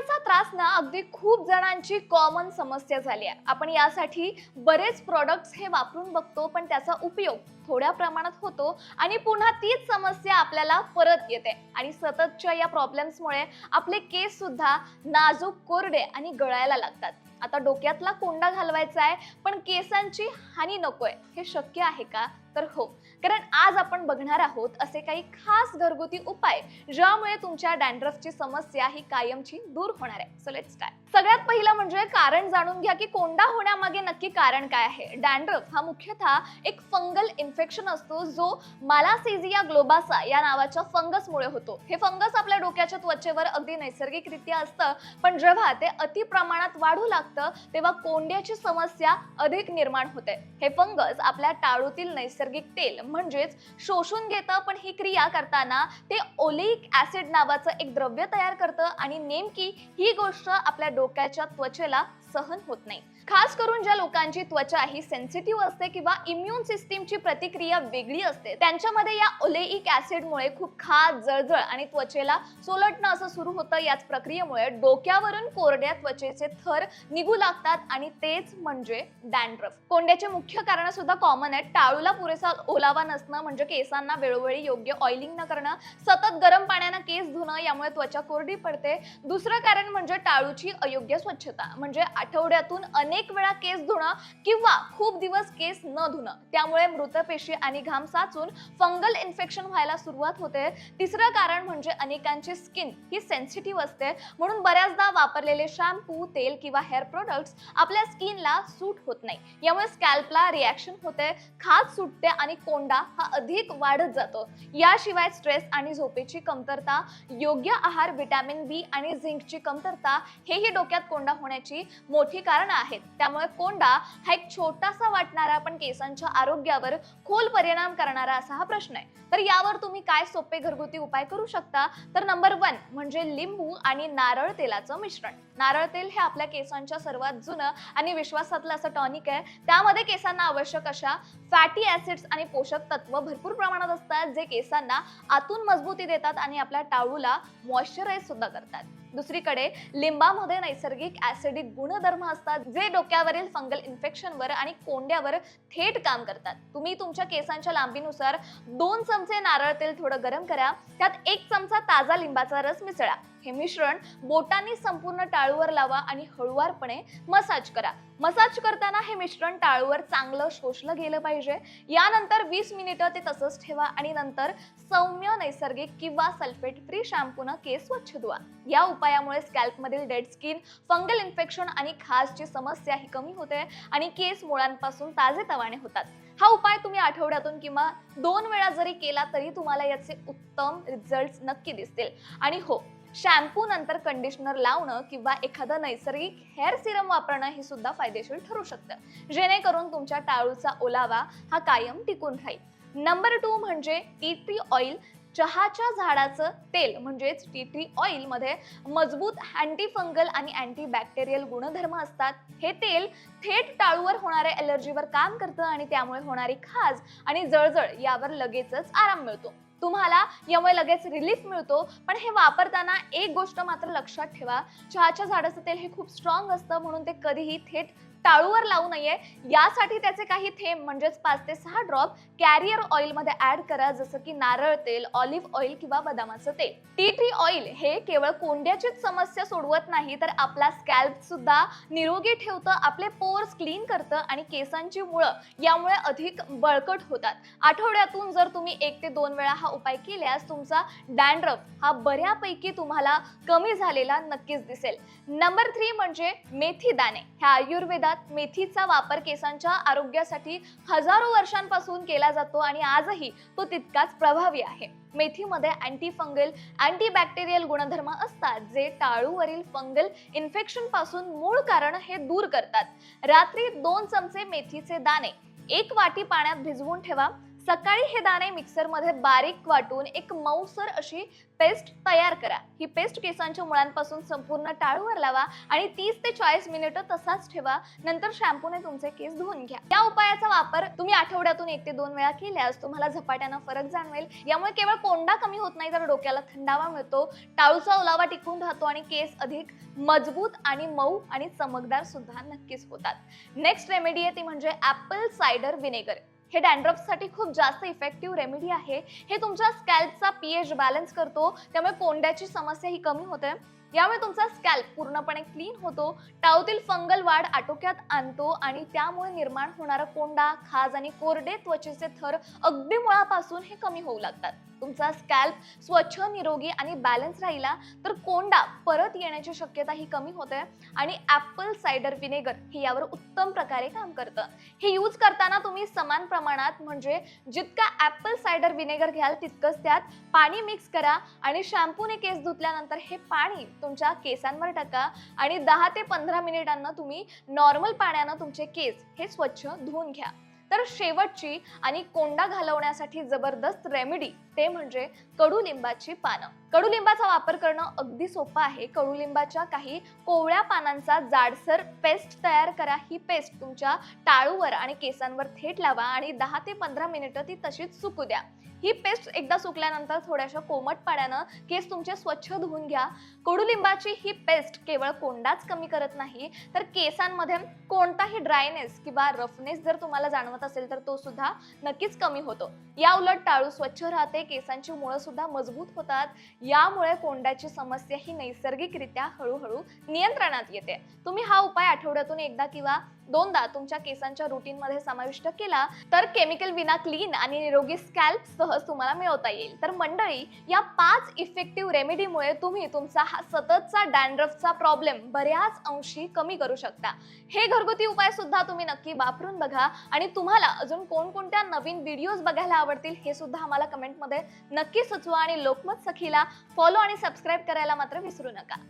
कोंड्याचा त्रास ना अगदी खूप जणांची कॉमन समस्या झाली आहे. आपण यासाठी बरेच प्रॉडक्ट्स हे वापरून बघतो पण त्याचा उपयोग थोड्या प्रमाणात होतो आणि पुन्हा तीच समस्या आपल्याला परत येते. आणि सततच्या या प्रॉब्लेम्समुळे आपले केस सुद्धा नाजूक कोरडे आणि गळायला लागतात. आता डोक्यातला कोंडा घालवायचा आहे पण केसांची हानी नकोय. हे शक्य आहे का? तर हो. कारण आज आपण बघणार आहोत असे काही खास घरगुती उपाय ज्यामुळे तुमच्या डॅन्ड्रफची समस्या ही कायमची दूर होणार आहे. सो लेट्स काय सगळ्यात पहिलं म्हणजे कारण जाणून घ्या की कोंडा होण्यामागे नक्की कारण काय आहे. डॅन्ड्रफ हा मुख्यतः एक फंगल इन्फेक्शन असतो जो मालासेझिया ग्लोबासा या नावाच्या फंगसमुळे होतो. हे फंगस आपल्या डोक्याच्या त्वचेवर अगदी नैसर्गिकरित्या असतं पण जेव्हा ते अति प्रमाणात वाढू लागतं तेव्हा कोंड्याची समस्या अधिक निर्माण होते. हे फंगस आपल्या टाळूतील नैसर्गिक नैसर्गिक तेल. म्हणजेच शोषून घेतं पण ही क्रिया करताना ते ओलिक ऍसिड नावाचं एक द्रव्य तयार करतं आणि नेमकी ही गोष्ट आपल्या डोक्याच्या त्वचेला सहन होत नाही. खास करून ज्या लोकांची त्वचा ही सेन्सिटिव्ह असते किंवा इम्युन सिस्टीमची प्रतिक्रिया वेगळी असते त्यांच्यामध्ये या ओलेइक ऍसिडमुळे खूप खाज जळजळ आणि त्वचेला सोलटणं असं सुरू होतं. याच प्रक्रियेमुळे डोक्यावरून कोरड्या त्वचेचे थर निघू लागतात आणि तेच म्हणजे डॅन्ड्रफ कोंड्याचे मुख्य कारण सुद्धा कॉमन आहेत. टाळूला पुरेसा ओलावा नसणं म्हणजे केसांना वेळोवेळी योग्य ऑइलिंग न करणं सतत गरम पाण्यानं केस धुणं यामुळे त्वचा कोरडी पडते. दुसरं कारण म्हणजे टाळूची अयोग्य स्वच्छता म्हणजे आठवड्यातून अनेक वेळा केस धुणं किंवा खूप दिवस केस न धुणं. त्यामुळे मृत पेशी आणि घाम साचून फंगल इन्फेक्शन व्हायला सुरुवात होते. तिसरं कारण म्हणजे अनेकांची स्किन ही सेन्सिटिव्ह असते. म्हणून बऱ्याचदा वापरलेले शॅम्पू तेल किंवा हेअर प्रोडक्ट्स आपल्या स्किनला सूट होत नाही. यामुळे स्कॅल्पला रिॲक्शन होते खाज सुटते आणि कोंडा हा अधिक वाढत जातो. याशिवाय स्ट्रेस आणि झोपेची कमतरता योग्य आहार विटॅमिन बी आणि झिंकची कमतरता हेही डोक्यात कोंडा होण्याची मोठी कारणं आहेत. त्यामुळे कोंडा हा एक छोटासा वाटणारा पण केसांच्या आरोग्यावर खोल परिणाम करणारा असा हा प्रश्न आहे. तर यावर तुम्ही काय सोपे घरगुती उपाय करू शकता? तर नंबर वन म्हणजे लिंबू आणि नारळ तेलाचं मिश्रण. नारळ तेल हे आपल्या केसांच्या सर्वात जुनं आणि विश्वासातलं असं टॉनिक आहे. त्यामध्ये केसांना आवश्यक अशा फॅटी ऍसिड्स आणि पोषक तत्व भरपूर प्रमाणात असतात जे केसांना आतून मजबूती देतात आणि आपल्या टाळूला मॉइश्चराईज सुद्धा करतात. दुसरीकडे लिंबामध्ये नैसर्गिक ऍसिडिक गुणधर्म असतात जे डोक्यावरील फंगल इन्फेक्शनवर आणि कोंड्यावर थेट काम करतात. तुम्ही तुमच्या केसांच्या लांबीनुसार दोन चमचे नारळ तेल थोडं गरम करा त्यात एक चमचा ताजा लिंबाचा रस मिसळा. हे मिश्रण बोटांनी संपूर्ण टाळूवर लावा आणि हळुवारपणे मसाज करा. मसाज करताना हे मिश्रण टाळूवर चांगलं शोषलं गेलं पाहिजे. यानंतर वीस मिनिटं ते तसंच ठेवा आणि नंतर सौम्य नैसर्गिक किंवा सल्फेट फ्री शॅम्पूनं केस स्वच्छ धुवा. या उपायामुळे स्कॅल्पमधील डेड स्किन फंगल इन्फेक्शन आणि खासची समस्या ही कमी होते आणि केस मुळांपासून ताजे तवाने होतात. हा उपाय तुम्ही आठवड्यातून किंवा दोन वेळा जरी केला तरी तुम्हाला याचे उत्तम रिझल्ट नक्की दिसतील. आणि हो शॅम्पू नंतर कंडिशनर लावणं किंवा एखादं नैसर्गिक हेअर सिरम वापरणं हे सुद्धा फायदेशीर ठरू शकतं. जेणेकरून तुमच्या टाळूचा ओलावा हा कायम टिकून राहील. नंबर टू म्हणजे टी ट्री ऑइल. चहाच्या झाडाचं तेल म्हणजेच टी ट्री ऑइलमध्ये मजबूत अँटीफंगल आणि अँटी बॅक्टेरियल गुणधर्म असतात. हे तेल थेट टाळूवर होणाऱ्या एलर्जीवर काम करतं आणि त्यामुळे होणारी खाज आणि जळजळ यावर लगेचच आराम मिळतो. तुम्हाला यामुळे लगेच रिलीफ मिळतो. पण हे वापरताना एक गोष्ट मात्र लक्षात ठेवा. चहाच्या झाडाचं तेल हे खूप स्ट्रॉंग असतं म्हणून ते कधीही थेट टाळूवर लावू नये. यासाठी त्याचे काही थेंब म्हणजेच पाच ते सहा ड्रॉप कॅरियर ऑइलमध्ये ऍड करा जसं की नारळ तेल ऑलिव्ह ऑइल किंवा बदामाचं तेल. टी ट्री ऑइल हे केवळ कोंड्याचीच समस्या सोडवत नाही तर आपला स्कॅल्प सुद्धा निरोगी ठेवतं आपले पोर्स क्लीन करतं आणि केसांची मुळं यामुळे अधिक बळकट होतात. आठवड्यातून जर तुम्ही एक ते दोन वेळा हा उपाय केल्यास तुमचा डॅन्ड्रफ हा बऱ्यापैकी तुम्हाला कमी झालेला नक्कीच दिसेल. नंबर थ्री म्हणजे मेथी दाणे ह्या आयुर्वेदात मेथीचा वापर केसांच्या आरोग्यासाठी हजारो वर्षांपासून केला जातो आणि आजही तो तितकाच प्रभावी आहे. मेथीमध्ये अँटी फंगल अँटी बॅक्टेरियल गुणधर्म असतात जे टाळूवरील फंगल इन्फेक्शनपासून मूळ कारण हे दूर करतात. रात्री दोन चमचे मेथीचे दाणे एक वाटी पाण्यात भिजवून ठेवा. सकाळी हे दाणे मिक्सरमध्ये बारीक वाटून एक मऊसर अशी पेस्ट तयार करा. ही पेस्ट केसांच्या मुळांपासून संपूर्ण टाळूवर लावा आणि तीस ते चाळीस मिनिटं तसाच ठेवा. नंतर शॅम्पूने तुमचे केस धुवून घ्या. या उपायाचा वापर तुम्ही आठवड्यातून एक ते दोन वेळा केल्यास तुम्हाला झपाट्यानं फरक जाणवेल. यामुळे केवळ कोंडा कमी होत नाही तर डोक्याला थंडावा मिळतो. टाळूचा ओलावा टिकून राहतो आणि केस अधिक मजबूत आणि मऊ आणि चमकदार सुद्धा नक्कीच होतात. नेक्स्ट रेमेडी आहे ती म्हणजे ऍपल सायडर व्हिनेगर हे डॅन्ड्रफसाठी खूप जास्त इफेक्टिव्ह रेमेडी आहे. हे तुमच्या स्कॅल्पचा पीएच बॅलन्स करतो. त्यामुळे कोंड्याची समस्या ही कमी होते. यामुळे तुमचा स्कॅल्प पूर्णपणे क्लीन होतो. टाऊतील फंगल वाढ आटोक्यात आणतो आणि त्यामुळे निर्माण होणारा कोंडा खाज आणि कोरडे त्वचेचे थर अगदी मुळापासून हे कमी होऊ लागतात. तुमचा स्कॅल्प स्वच्छ निरोगी आणि बॅलन्स राहिला तर कोंडा परत येण्याची शक्यता ही कमी होते आणि ऍपल सायडर विनेगर हे यावर उत्तम प्रकारे काम करतं. हे यूज करताना तुम्ही समान प्रमाणात म्हणजे जितका ऍपल सायडर विनेगर घ्याल तितकंच त्यात पाणी मिक्स करा आणि शॅम्पूने केस धुतल्यानंतर हे पाणी तुमच्या केसांवर टाका आणि दहा ते पंधरा मिनिटांना तुम्ही नॉर्मल पाण्यानं तुमचे केस हे स्वच्छ धुवून घ्या. तर शेवटची आणि कोंडा घालवण्यासाठी जबरदस्त रेमेडी ते म्हणजे कडुलिंबाची पानं. कडुलिंबाचा वापर करणं अगदी सोपं आहे. कडुलिंबाच्या काही कोवळ्या पानांचा जाडसर पेस्ट तयार करा. ही पेस्ट तुमच्या टाळूवर आणि केसांवर थेट लावा आणि दहा ते पंधरा मिनिटं ती तशीच सुकू द्या. ही पेस्ट एकदा सुकल्यानंतर थोड्याशा कोमट पाण्यानं केस तुमचे स्वच्छ धुवून घ्या. कडुलिंबाची ही पेस्ट केवळ कोंडाच कमी करत नाही तर केसांमध्ये कोणताही ड्रायनेस किंवा रफनेस जर तुम्हाला जाणवत असेल तर तो सुद्धा नक्कीच कमी होतो. या उलट टाळू स्वच्छ राहते केसांची मुळं सुद्धा मजबूत होतात. यामुळे कोंड्याची समस्या ही नैसर्गिकरित्या हळूहळू नियंत्रणात येते. तुम्ही हा उपाय आठवड्यातून एकदा किंवा दोनदा तुमच्या केसांच्या रुटीनमध्ये समाविष्ट केला तर केमिकल विना क्लीन आणि निरोगी स्कॅल्प सहज तुम्हाला मिळवता येईल. तर मंडळी या पाच इफेक्टिव्ह रेमेडीमुळे तुम्ही तुमचा हा सततचा डॅन्ड्रफचा प्रॉब्लेम बऱ्याच अंशी कमी करू शकता. हे घरगुती उपाय सुद्धा तुम्ही नक्की वापरून बघा आणि तुम्हाला अजून कोणकोणत्या नवीन व्हिडिओज बघायला आवडतील हे सुद्धा आम्हाला कमेंटमध्ये नक्की सुचवा आणि लोकमत सखीला फॉलो आणि सबस्क्राईब करायला मात्र विसरू नका.